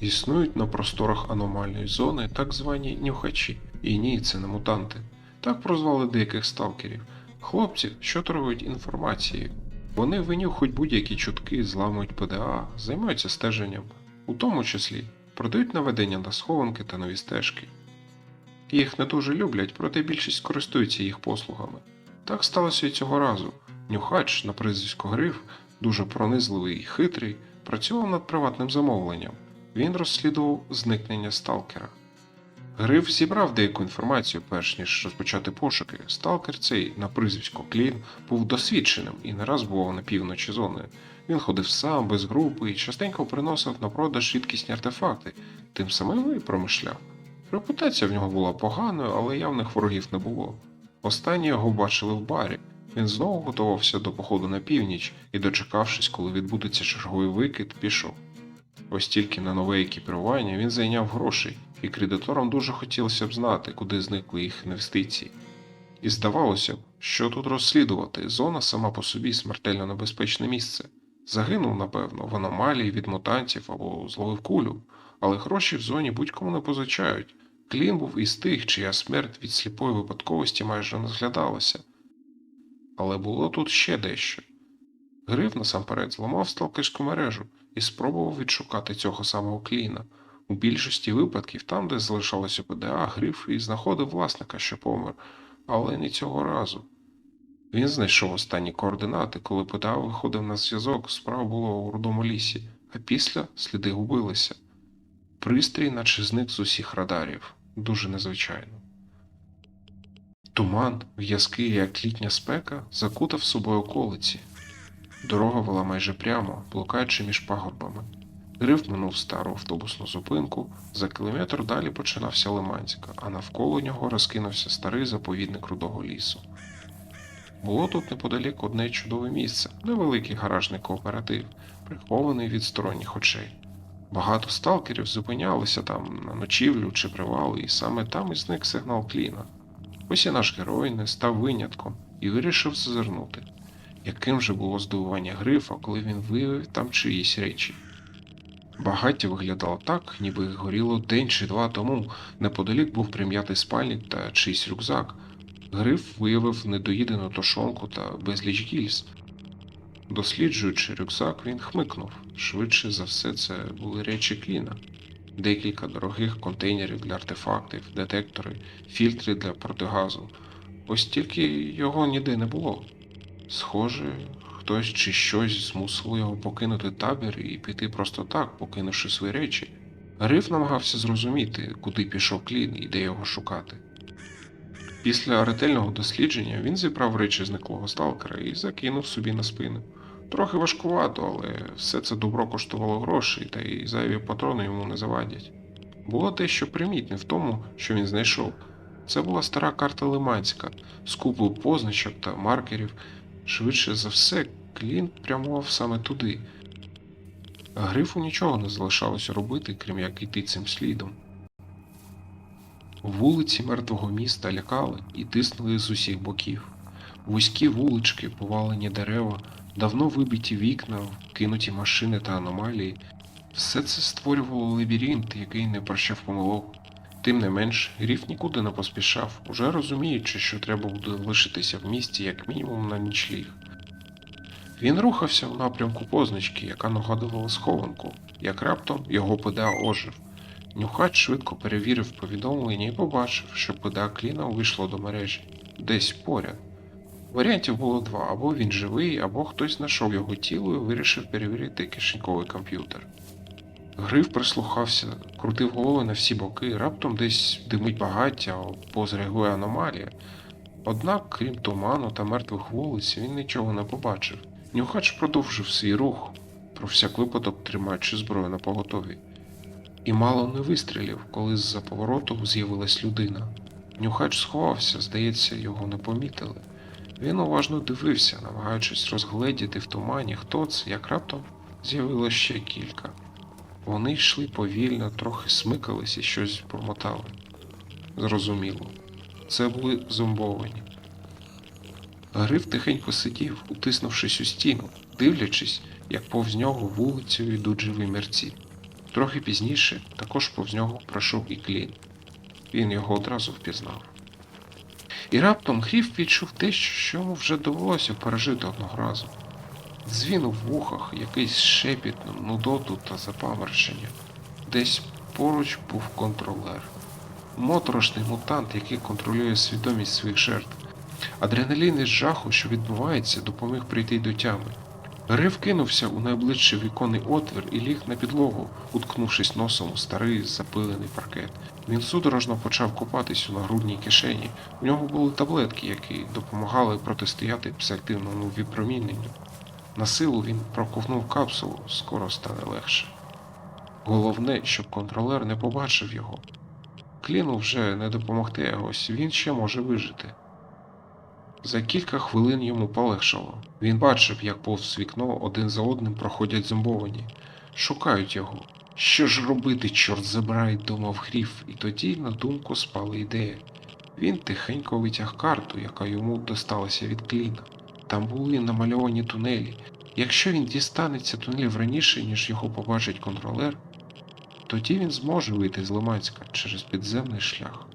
Існують на просторах аномальної зони так звані нюхачі, і ні, це не мутанти. Так прозвали деяких сталкерів. Хлопці, що торгують інформацією. Вони винюхують будь-які чутки, зламують ПДА, займаються стеженням, у тому числі продають наведення на схованки та нові стежки. Їх не дуже люблять, проте більшість користується їх послугами. Так сталося і цього разу. Нюхач на прізвисько Гриф, дуже пронизливий і хитрий, працював над приватним замовленням. Він розслідував зникнення сталкера. Гриф зібрав деяку інформацію, перш ніж розпочати пошуки. Сталкер цей на прізвисько Клін був досвідченим і не раз бував на півночі зони. Він ходив сам, без групи і частенько приносив на продаж рідкісні артефакти, тим самим і промишляв. Репутація в нього була поганою, але явних ворогів не було. Останні його бачили в барі. Він знову готувався до походу на північ і, дочекавшись, коли відбудеться черговий викид, пішов. Ось тільки на нове екіпірування він зайняв грошей, і кредиторам дуже хотілося б знати, куди зникли їх інвестиції. І здавалося б, що тут розслідувати, зона сама по собі смертельно небезпечне місце. Загинув, напевно, в аномалії від мутантів або зловив кулю, але гроші в зоні будь-кому не позичають. Клін був із тих, чия смерть від сліпої випадковості майже не зглядалася. Але було тут ще дещо. Гриф насамперед зламав сталкерську мережу і спробував відшукати цього самого кліна. У більшості випадків, там, де залишалося ПДА, Гриф і знаходив власника, що помер, але не цього разу. Він знайшов останні координати, коли ПДА виходив на зв'язок, справа була у рудому лісі, а після сліди губилися. Пристрій, наче зник з усіх радарів, дуже незвичайно. Туман, в'язкий, як літня спека, закутав собою околиці. Дорога вела майже прямо, блукаючи між пагорбами. Гриф минув стару автобусну зупинку, за кілометр далі починався Лиманська, а навколо нього розкинувся старий заповідник рудого лісу. Було тут неподалік одне чудове місце, невеликий гаражний кооператив, прихований від сторонніх очей. Багато сталкерів зупинялися там на ночівлю чи привали, і саме там і зник сигнал кліна. Ось і наш герой не став винятком і вирішив зазирнути. Яким же було здивування грифа, коли він виявив там чиїсь речі. Багаття виглядало так, ніби горіло день чи два тому, неподалік був прим'ятий спальник та чийсь рюкзак. Гриф виявив недоїдену тушонку та безліч гільз. Досліджуючи рюкзак, він хмикнув. Швидше за все, це були речі кліна. Декілька дорогих контейнерів для артефактів, детектори, фільтри для протигазу. Ось тільки його ніде не було. Схоже, хтось чи щось змусило його покинути табір і піти просто так, покинувши свої речі. Гриф намагався зрозуміти, куди пішов клін і де його шукати. Після ретельного дослідження він зібрав речі зниклого сталкера і закинув собі на спину. Трохи важкувато, але все це добро коштувало грошей, та й зайві патрони йому не завадять. Було дещо примітне в тому, що він знайшов. Це була стара карта Лиманська з купою позначок та маркерів. Швидше за все, Клін прямував саме туди. Грифу нічого не залишалося робити, крім як йти цим слідом. Вулиці мертвого міста лякали і тиснули з усіх боків. Вузькі вулички, повалені дерева, давно вибиті вікна, кинуті машини та аномалії. Все це створювало лабіринт, який не прощав помилок. Тим не менш, Гріф нікуди не поспішав, уже розуміючи, що треба буде лишитися в місті як мінімум на нічліг. Він рухався в напрямку позначки, яка нагадувала схованку, як раптом його ПДА ожив. Нюхач швидко перевірив повідомлення і побачив, що ПДА Кліна вийшло до мережі десь поряд. Варіантів було два: або він живий, або хтось знайшов його тіло і вирішив перевірити кишеньковий комп'ютер. Гриф прислухався, крутив голови на всі боки, раптом десь димить багаття або зреагує аномалія. Однак, крім туману та мертвих вулиць, він нічого не побачив. Нюхач продовжив свій рух, про всяк випадок тримаючи зброю на поготові. І мало не вистрілів, коли з-за повороту з'явилась людина. Нюхач сховався, здається, його не помітили. Він уважно дивився, намагаючись розгледіти в тумані, хто це, як раптом з'явилось ще кілька. Вони йшли повільно, трохи смикались і щось промотали. Зрозуміло, це були зомбовані. Гриф тихенько сидів, утиснувшись у стіну, дивлячись, як повз нього вулицею йдуть живі мерці. Трохи пізніше також повз нього пройшов і клін. Він його одразу впізнав. І раптом Гріф відчув те, що йому вже довелося пережити одного разу. Дзвін у вухах, якийсь шепіт, нудоту та запаморочення. Десь поруч був контролер. Моторошний мутант, який контролює свідомість своїх жертв. Адреналін із жаху, що відбувається, допоміг прийти до тями. Гриф кинувся у найближчий віконний отвір і ліг на підлогу, уткнувшись носом у старий запилений паркет. Він судорожно почав копатись у нагрудній кишені. У нього були таблетки, які допомагали протистояти псиактивному випроміненню. На силу він проковнув капсулу, скоро стане легше. Головне, щоб контролер не побачив його. Кліну вже не допомогти, а ось він ще може вижити. За кілька хвилин йому полегшало. Він бачив, як повз вікно один за одним проходять зомбовані, шукають його. Що ж робити, чорт забирай, думав Гріф, і тоді на думку спала ідея. Він тихенько витяг карту, яка йому досталася від кліна. Там були намальовані тунелі. Якщо він дістанеться тунелів раніше, ніж його побачить контролер, тоді він зможе вийти з Лиманська через підземний шлях.